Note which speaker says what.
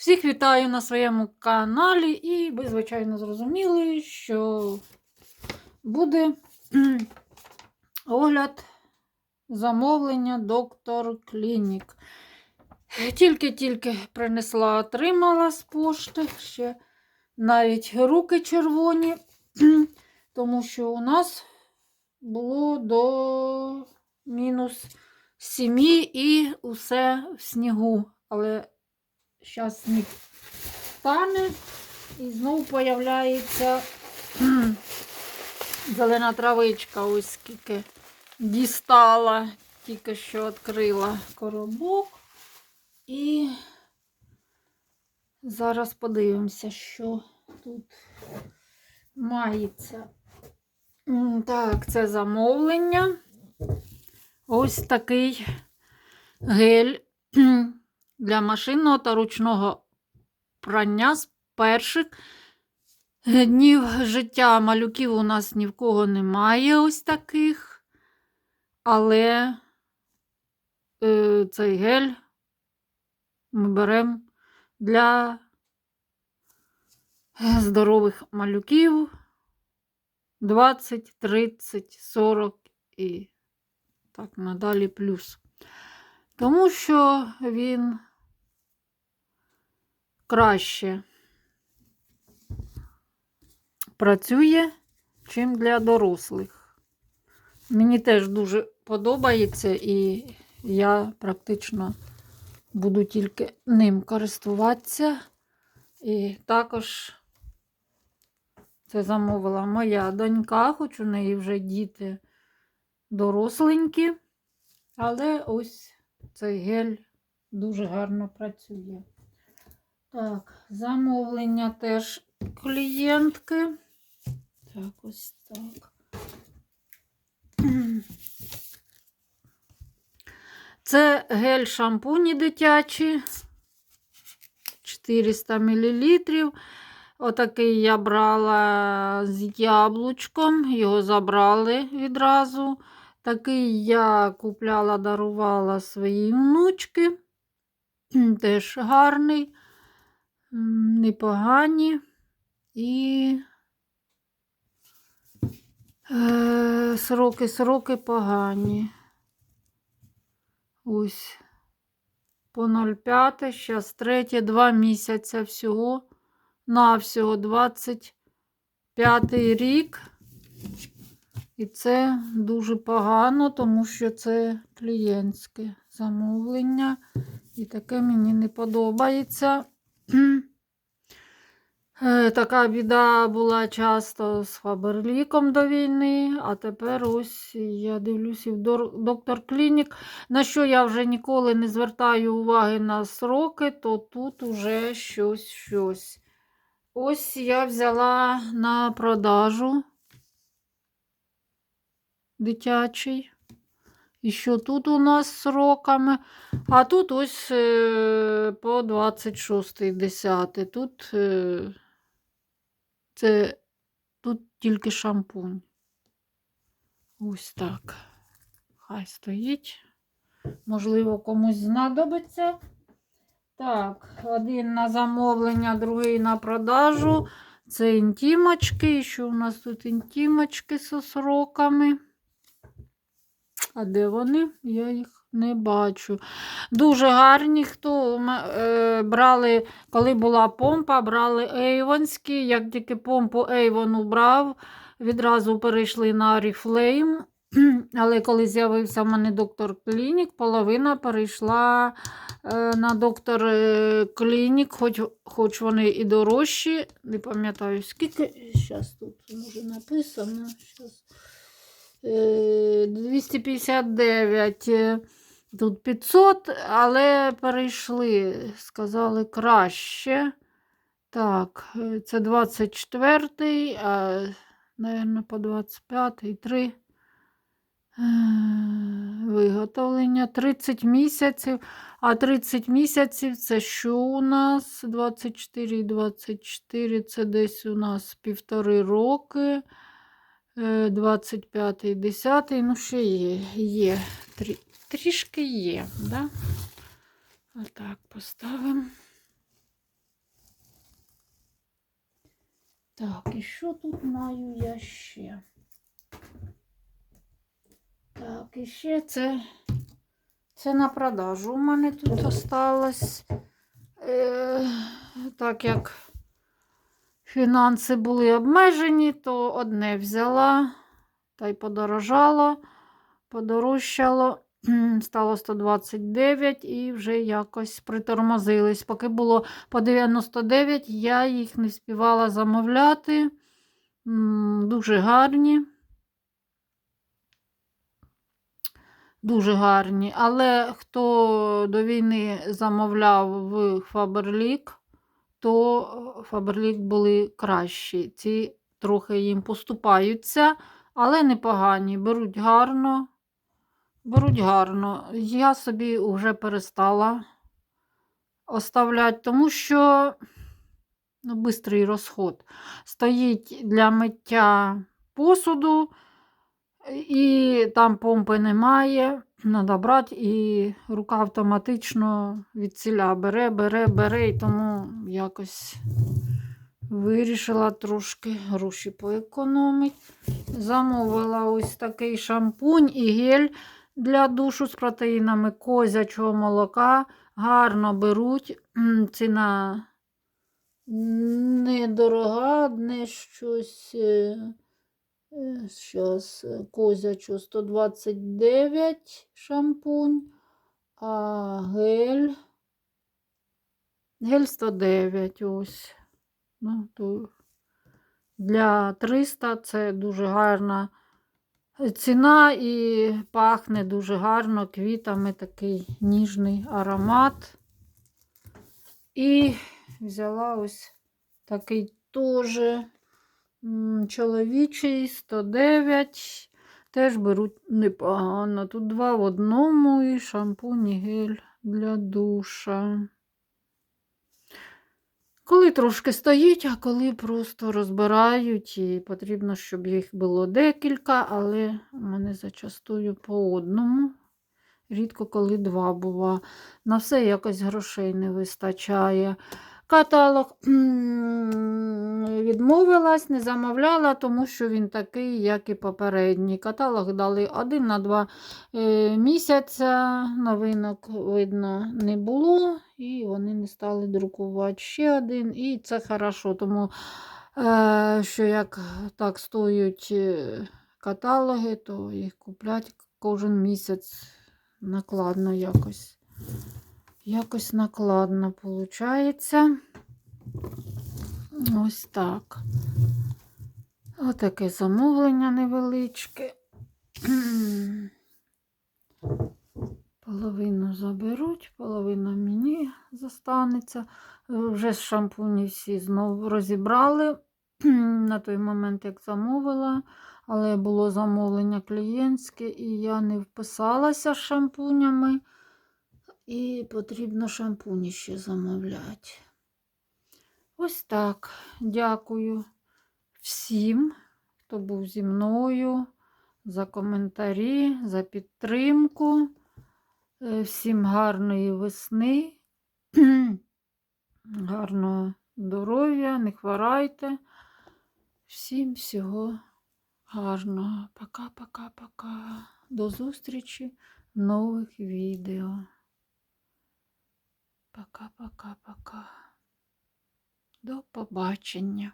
Speaker 1: Всіх вітаю на своєму каналі, і ви, звичайно, зрозуміли, що буде огляд замовлення доктор Клінік. Тільки-тільки принесла, отримала з пошти, ще навіть руки червоні, тому що у нас було до мінус 7 і усе в снігу. Але зараз сніг стане і знову появляється зелена травичка. Ось скільки дістала, тільки що відкрила коробок. І зараз подивимося, що тут мається. Так, це замовлення. Ось такий гель для машинного та ручного прання з перших днів життя. Малюків у нас ні в кого немає ось таких. Але е, цей гель ми беремо для здорових малюків 20, 30, 40 і так надалі плюс. Тому що він краще працює, чим для дорослих. Мені теж дуже подобається, і я практично буду тільки ним користуватися. І також це замовила моя донька, хоч у неї вже діти доросленькі. Але ось цей гель дуже гарно працює. Так, замовлення теж клієнтки. Так, ось так. Це гель шампуні дитячі. 400 мл. Отакий я брала з яблучком, його забрали відразу. Такий я купляла, дарувала своїй внучки. Теж гарний, непогані. І е, сроки, сроки погані. Ось по 0,5, зараз третє, два місяця всього. На всього 25 рік. І це дуже погано, тому що це клієнтське замовлення. І таке мені не подобається. Е, Така біда була часто з Фаберліком до війни, а тепер ось я дивлюся в доктор Клінік. На що я вже ніколи не звертаю уваги на сроки, то тут уже щось щось. Ось я взяла на продажу дитячий. І що тут у нас з сроками? А тут ось е, по 26.10. Тут е, це тут тільки шампунь. Ось так. Хай стоїть. Можливо, комусь знадобиться. Так, один на замовлення, другий на продажу. Це інтімочки. І що у нас тут інтімочки з сроками? А де вони? Я їх не бачу. Дуже гарні. Хто е, брали, коли була помпа, брали ейвонські. Як тільки помпу Ейвон убрав, відразу перейшли на Oriflame. Але коли з'явився в мене доктор Клінік, половина перейшла е, на доктор е, Клінік, хоч, хоч вони і дорожчі. Не пам'ятаю, скільки. Зараз тут може написано. Щас. Е, 259. е, Тут 500, але перейшли, сказали краще. Так, е, це 24-й, а, наверное, по 25-й, 3 виготовлення 30 місяців. А 30 місяців це що у нас? 24 і 24 це десь у нас півтори роки. Е, 25, 10, ну ще є, є. Трі, трішки є, да? так, поставимо. Так, і що тут маю я ще? Так, і ще це це на продажу у мене тут осталось. Е, Так як фінанси були обмежені, то одне взяла та й подорожало, подорожчало. Стало 129 і вже якось притормозились. Поки було по 99, я їх не співала замовляти. Дуже гарні. Дуже гарні. Але хто до війни замовляв в Фаберлік, то Фаберлік були кращі. Ці трохи їм поступаються, але непогані. Беруть гарно. Беруть гарно. Я собі вже перестала оставляти, тому що ну, бистрий розход. Стоїть для миття посуду, і там помпи немає. Треба і рука автоматично від ціля бере, бере, бере, і тому якось вирішила трошки гроші поекономити. Замовила ось такий шампунь і гель для душу з протеїнами козячого молока. Гарно беруть. Ціна недорога, не щось. Зараз козячу 129 шампунь, а гель. Гель 109 ось. Ну, то для 300 це дуже гарна ціна і пахне дуже гарно квітами такий ніжний аромат. І взяла ось такий теж чоловічий 109. Теж беруть непогано. Тут два в одному і шампунь і гель для душа. Коли трошки стоїть, а коли просто розбирають, і потрібно, щоб їх було декілька, але у мене зачастую по одному. Рідко коли два бува. На все якось грошей не вистачає. Каталог відмовилась, не замовляла, тому що він такий, як і попередній. Каталог дали один на два е, місяця. Новинок, видно, не було, і вони не стали друкувати ще один. І це хорошо, тому е, що як так стоять е, каталоги, то їх куплять кожен місяць накладно якось. Якось накладно виходить. Ось так. Отаке замовлення невеличке. Половину заберуть, половина мені застанеться. Вже з шампуні всі знову розібрали на той момент, як замовила, але було замовлення клієнтське, і я не вписалася з шампунями. І потрібно шампуні ще замовляти. Ось так. Дякую всім, хто був зі мною, за коментарі, за підтримку. Е, Всім гарної весни, гарного здоров'я, не хворайте. Всім всього гарного. Пока-пока-пока. До зустрічі в нових відео. Пока-пока-пока. До побачення.